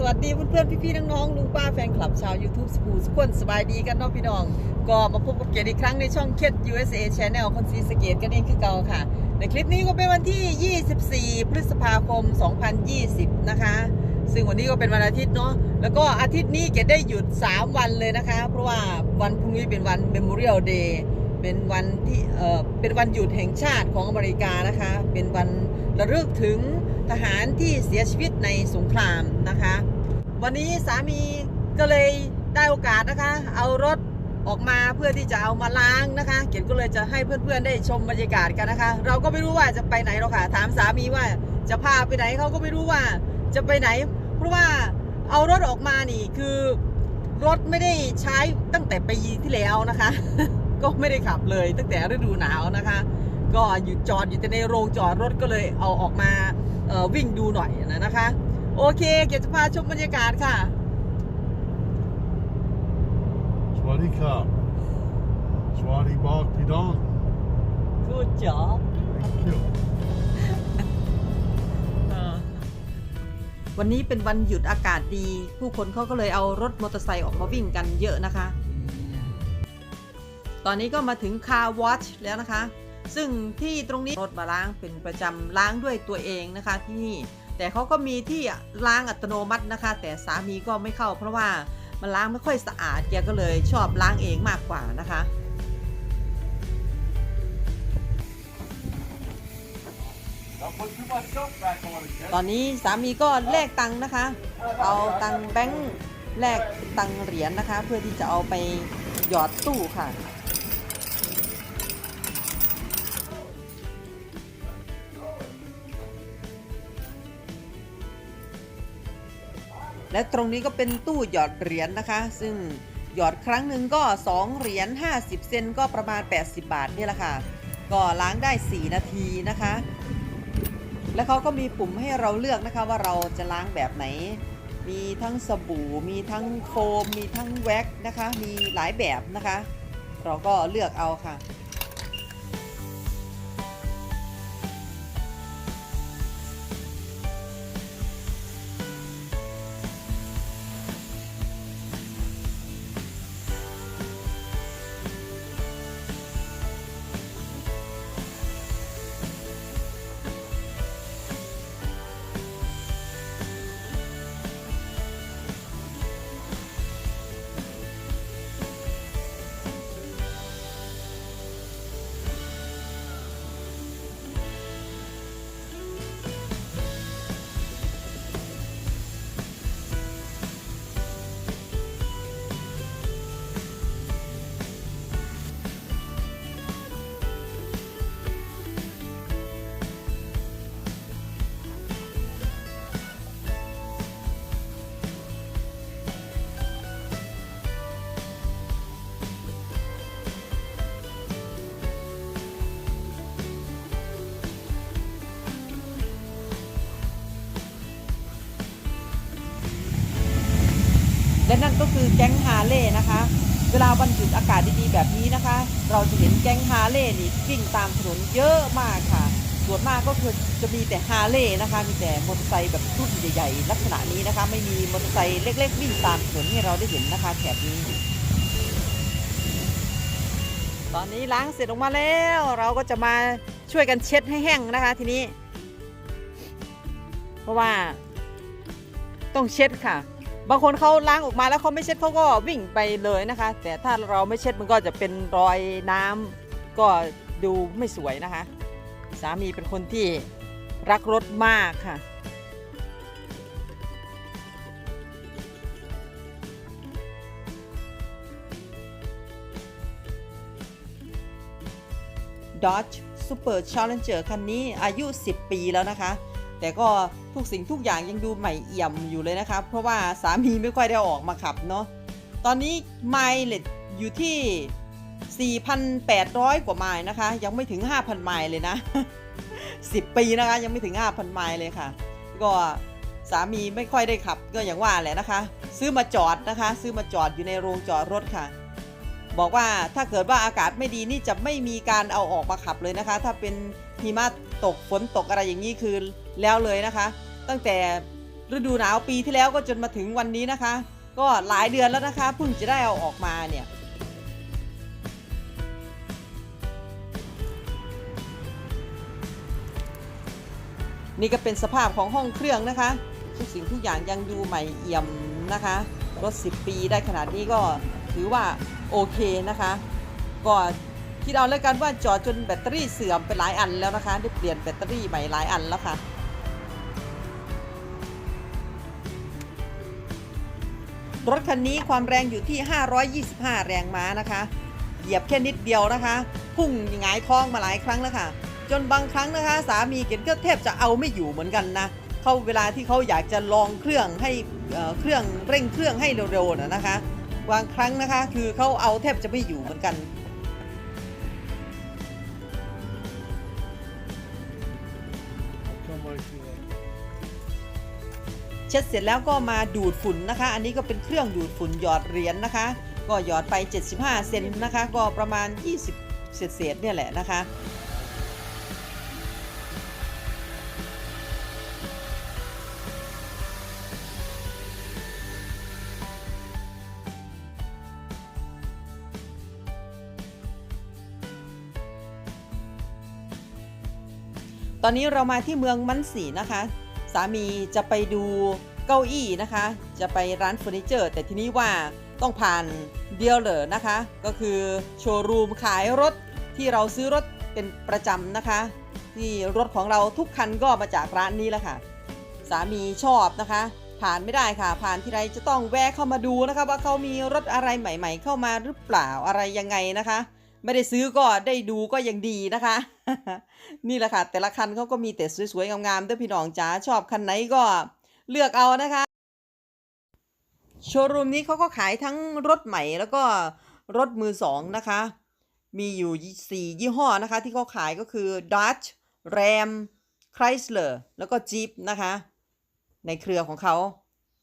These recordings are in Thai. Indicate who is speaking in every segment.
Speaker 1: สวัสดีเพื่อนๆพี่ๆน้องๆลุงป้าแฟนคลับชาว YouTube สกูสกุลสบายดีกันเนาะพี่น้อง ก็มาพบกับเกียรติอีกครั้งในช่องเคส USA Channel คนซีสเกตกันเองคือเก่าค่ะ ในคลิปนี้ก็เป็นวันที่ 24 พฤษภาคม 2020 นะคะ ซึ่งวันนี้ก็เป็นวันอาทิตย์เนาะแล้วก็อาทิตย์นี้เกดได้หยุด 3 วันเลยนะคะ เพราะว่าวันพรุ่งนี้เป็นวัน Memorial Day เป็นวันที่เอ่อเป็นวันหยุดแห่งชาติของอเมริกานะคะ เป็นวันระลึกถึง ทหารที่เสียชีวิตในสงครามนะคะ วันนี้สามีก็เลยได้โอกาสนะคะ เอารถออกมาเพื่อที่จะเอามาล้างนะคะ เกียรติก็เลยจะให้เพื่อนๆได้ชมบรรยากาศกันนะคะ เราก็ไม่รู้ว่าจะไปไหนหรอกค่ะ ถามสามีว่าจะพาไปไหนเขาก็ไม่รู้ว่าจะไปไหน เพราะว่าเอารถออกมานี่คือรถไม่ได้ใช้ตั้งแต่ปีที่แล้วนะคะ ก็ไม่ได้ขับเลยตั้งแต่ฤดูหนาวนะคะ ก็อยู่จอดอยู่แต่ในโรงจอดรถก็เลยเอาออกมา วิ่งดูหน่อยนะนะคะ โอเค เกียรติจะพาชมบรรยากาศค่ะ
Speaker 2: สวัสดีครับสวัสดีบอกพี่ดอน
Speaker 1: Good job
Speaker 2: Thank you
Speaker 1: วันนี้เป็นวันหยุดอากาศดี ผู้คนเขาก็เลยเอารถมอเตอร์ไซค์ออกมาวิ่งกันเยอะนะคะ ตอนนี้ก็มาถึงคาร์วอชแล้วนะคะ ซึ่งที่ตรงนี้รถมาล้างเป็นประจำล้างด้วยตัวเองนะคะที่นี่แต่เขาก็มีที่ล้างอัตโนมัตินะคะ แต่สามีก็ไม่เข้า เพราะว่ามันล้างไม่ค่อยสะอาดแกก็เลยชอบล้างเองมากกว่านะคะตอนนี้สามีก็แลกตังค์นะคะ เอาตังค์แบงค์แลกตังค์เหรียญนะคะ เพื่อที่จะเอาไปหยอดตู้ค่ะ และตรงนี้ก็เป็นตู้หยอดเหรียญนะคะ ซึ่งหยอดครั้งหนึ่งก็ 2 เหรียญ50 เซนก็ประมาณ 80 บาทนี่แหละค่ะ ก็ล้างได้ 4 นาทีนะคะ แล้วเขาก็มีปุ่มให้เราเลือกนะคะว่าเราจะล้างแบบไหน มีทั้งสบู่ มีทั้งโฟม มีทั้งแว็กนะคะ มีหลายแบบนะคะ เราก็เลือกเอาค่ะ และนั่นก็คือแก๊งฮาเลย์นะคะ เวลาวันหยุดอากาศดีๆแบบนี้นะคะ เราจะเห็นแก๊งฮาเลย์นี่วิ่งตามถนนเยอะมากค่ะ ส่วนมากก็คือจะมีแต่ฮาเลย์นะคะ มีแต่มอเตอร์ไซค์แบบรุ่นใหญ่ๆลักษณะนี้นะคะ ไม่มีมอเตอร์ไซค์เล็ก ๆ วิ่งตามถนนให้เราได้เห็นนะคะแถบนี้ตอนนี้ล้างเสร็จออกมาแล้วเราก็จะมาช่วยกันเช็ดให้แห้งนะคะทีนี้ เพราะว่าต้องเช็ดค่ะ บางคนเขาล้างออกมาแล้วเขาไม่เช็ดเขาก็วิ่งไปเลยนะคะ แต่ถ้าเราไม่เช็ดมันก็จะเป็นรอยน้ำก็ดูไม่สวยนะคะ สามีเป็นคนที่รักรถมากค่ะ Dodge Super Challenger คันนี้อายุ 10 ปีแล้วนะคะ แต่ก็ ทุกสิ่งทุกอย่างยังดูใหม่เอี่ยมอยู่เลยนะคะเพราะว่าสามีไม่ค่อยได้ออกมาขับเนาะตอนนี้ไมล์อยู่ที่ 4,800 กว่าไมล์นะคะ ยังไม่ถึง 5,000 ไมล์เลยนะ 10 ปีนะคะ ยังไม่ถึง 5,000 ไมล์เลยค่ะ ก็สามีไม่ค่อยได้ขับก็อย่างว่าแหละนะคะ ซื้อมาจอดนะคะ ซื้อมาจอดอยู่ในโรงจอดรถค่ะ บอกว่าถ้าเกิดว่าอากาศไม่ดีนี่จะไม่มีการเอาออกมาขับเลยนะคะ ถ้าเป็นหิมะตกฝนตกอะไรอย่างนี้คือแล้วเลยนะคะ ตั้งแต่ฤดูหนาวปีที่แล้วก็จนมาถึงวันนี้นะคะ ก็หลายเดือนแล้วนะคะเพิ่งจะได้เอาออกมาเนี่ยนี่ก็เป็นสภาพของห้องเครื่องนะคะ ทุกสิ่งทุกอย่างยังดูใหม่เอี่ยมนะคะรถ 10 ปีได้ขนาดนี้ก็ถือว่า โอเคนะคะ ก็คิดเอาแล้วกันว่าจอดจนแบตเตอรี่เสื่อมไปหลายอันแล้วนะคะ ได้เปลี่ยนแบตเตอรี่ใหม่หลายอันแล้วค่ะรถคันนี้ความแรงอยู่ที่ 525 แรงม้านะคะ เหยียบแค่นิดเดียวนะคะ พุ่งหงายท้องมาหลายครั้งแล้วค่ะ จนบางครั้งนะคะ สามีเกณก็แทบจะเอาไม่อยู่เหมือนกันนะ เขาเวลาที่เขาอยากจะลองเครื่องให้เครื่องเร่งเครื่องให้เร็วๆนะคะ บางครั้งนะคะ คือเขาเอาแทบจะไม่อยู่เหมือนกัน เช็ดเสร็จแล้วก็มาดูดฝุ่นนะคะ อันนี้ก็เป็นเครื่องดูดฝุ่นหยอดเหรียญนะคะ ก็หยอดไป 75 เซนนะคะ ก็ประมาณ 20 เศษๆเนี่ยแหละนะคะ ตอนนี้เรามาที่เมืองมันสีนะคะ สามีจะไปดูเก้าอี้นะคะ จะไปร้านเฟอร์นิเจอร์ แต่ทีนี้ว่าต้องผ่านเดียลเลอร์นะคะ ก็คือโชว์รูมขายรถที่เราซื้อรถเป็นประจำนะคะ ที่รถของเราทุกคันก็มาจากร้านนี้แหละค่ะ สามีชอบนะคะ ผ่านไม่ได้ค่ะ ผ่านที่ไรจะต้องแวะเข้ามาดูนะคะ ว่าเขามีรถอะไรใหม่ ๆ เข้ามาหรือเปล่าอะไรยังไงนะคะ ไม่ได้ซื้อก็ได้ดูก็ยังดีนะคะ นี่แหละค่ะ แต่ละคันเขาก็มีแต่สวยๆงามๆด้วยพี่น้องจ๋าชอบคันไหนก็เลือกเอานะคะ โชว์รูมนี้เขาก็ขายทั้งรถใหม่แล้วก็รถมือสองนะคะ มีอยู่ 4 ยี่ห้อนะคะ ที่เขาขายก็คือ Dodge Ram Chrysler แล้วก็ Jeep นะคะ ในเครือของเขา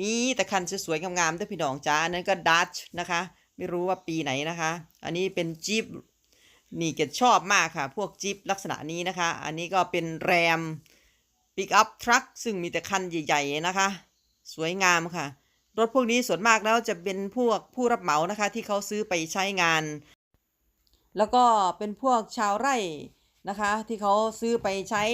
Speaker 1: มีแต่คันสวยๆงามๆด้วยพี่น้องจ้าอันนั้นก็ Dodge นะคะ ไม่รู้ว่าปีไหนนะคะ อันนี้เป็น Jeep นี่เกดชอบมากค่ะ พวก Jeep ลักษณะนี้นะคะ อันนี้ก็เป็น Ram Pickup Truck ซึ่งมีแต่คันใหญ่ๆนะคะ สวยงามค่ะ รถพวกนี้ส่วนมากแล้วจะเป็นพวกผู้รับเหมานะคะ ที่เขาซื้อไปใช้งาน แล้วก็เป็นพวกชาวไร่นะคะ ที่เขาซื้อไปใช้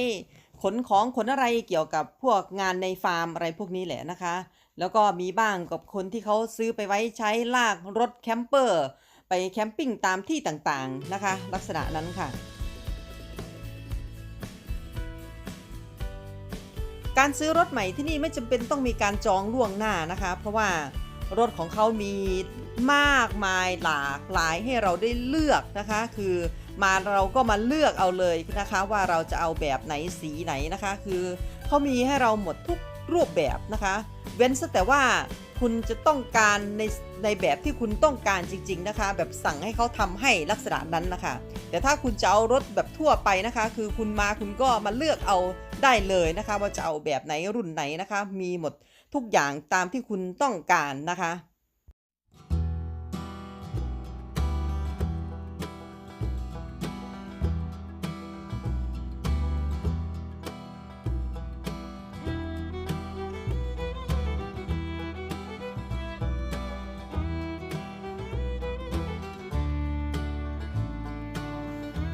Speaker 1: ขนของขนอะไรเกี่ยวกับพวกงานในฟาร์มอะไรพวกนี้แหละนะคะ แล้วก็มีบ้างกับคนที่เขาซื้อไปไว้ใช้ลากรถแคมเปอร์ ไปแคมปิ้งตามที่ต่างๆนะคะ ลักษณะนั้นค่ะ การซื้อรถใหม่ที่นี่ไม่จำเป็นต้องมีการจองล่วงหน้านะคะ เพราะว่ารถของเขามีมากมายหลากหลายให้เราได้เลือกนะคะ คือมาเราก็มาเลือกเอาเลยนะคะว่าเราจะเอาแบบไหนสีไหนนะคะ คือเขามีให้เราหมดทุกรูปแบบนะคะ เว้นซะแต่ว่าคุณจะต้องการในในแบบที่คุณต้องการจริง ๆนะคะ แบบสั่งให้เขาทำให้ลักษณะนั้นนะคะ แต่ถ้าคุณจะเอารถแบบทั่วไปนะคะ คือคุณมาคุณก็มาเลือกเอาได้เลยนะคะ ว่าจะเอาแบบไหนรุ่นไหนนะคะ มีหมดทุกอย่างตามที่คุณต้องการนะคะ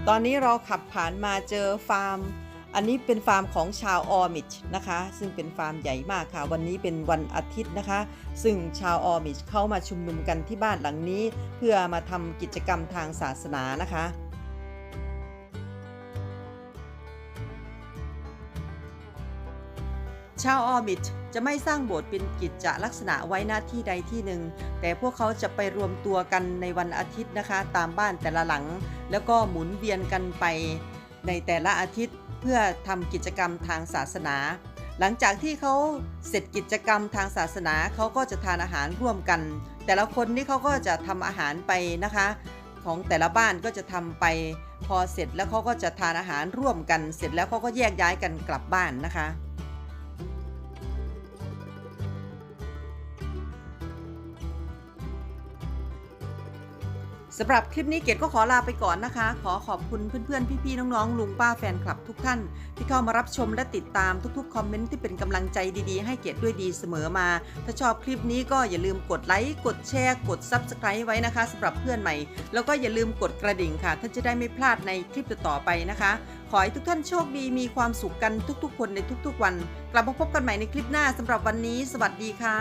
Speaker 1: ตอนนี้เราขับผ่านมาเจอฟาร์ม อันนี้เป็นฟาร์มของชาวออมิชนะคะ ซึ่งเป็นฟาร์มใหญ่มากค่ะ วันนี้เป็นวันอาทิตย์นะคะ ซึ่งชาวออมิชเข้ามาชุมนุมกันที่บ้านหลังนี้ เพื่อมาทำกิจกรรมทางศาสนานะคะ ชาวออมิชจะไม่สร้างโบสถ์เป็นกิจจลักษณะไว้หน้าที่ใดที่หนึ่ง แต่พวกเขาจะไปรวมตัวกันในวันอาทิตย์นะคะ ตามบ้านแต่ละหลัง แล้วก็หมุนเวียนกันไปในแต่ละอาทิตย์เพื่อทำกิจกรรมทางศาสนา หลังจากที่เขาเสร็จกิจกรรมทางศาสนาเขาก็จะทานอาหารร่วมกัน แต่ละคนนี่เขาก็จะทำอาหารไปนะคะ ของแต่ละบ้านก็จะทำไป พอเสร็จแล้วเขาก็จะทานอาหารร่วมกัน เสร็จแล้วเขาก็แยกย้ายกันกลับบ้านนะคะ สำหรับคลิปนี้เกดก็ขอลาไปก่อนนะคะ ขอขอบคุณเพื่อนๆ พี่ๆ น้องๆ ลุงป้าแฟนคลับทุกท่าน ที่เข้ามารับชมและติดตามทุกๆ คอมเมนต์ที่เป็นกำลังใจดีๆ ให้เกดด้วยดีเสมอมา ถ้าชอบคลิปนี้ก็อย่าลืมกดไลค์กดแชร์กด Subscribe ไว้นะคะสำหรับเพื่อนใหม่ แล้วก็อย่าลืมกดกระดิ่งค่ะท่านจะได้ไม่พลาดในคลิปต่อๆไปนะคะ ขอให้ทุกท่านโชคดีมีความสุขกันทุกๆ คนในทุกๆ วัน กลับมาพบกันใหม่ในคลิปหน้าสำหรับวันนี้ สวัสดีค่ะ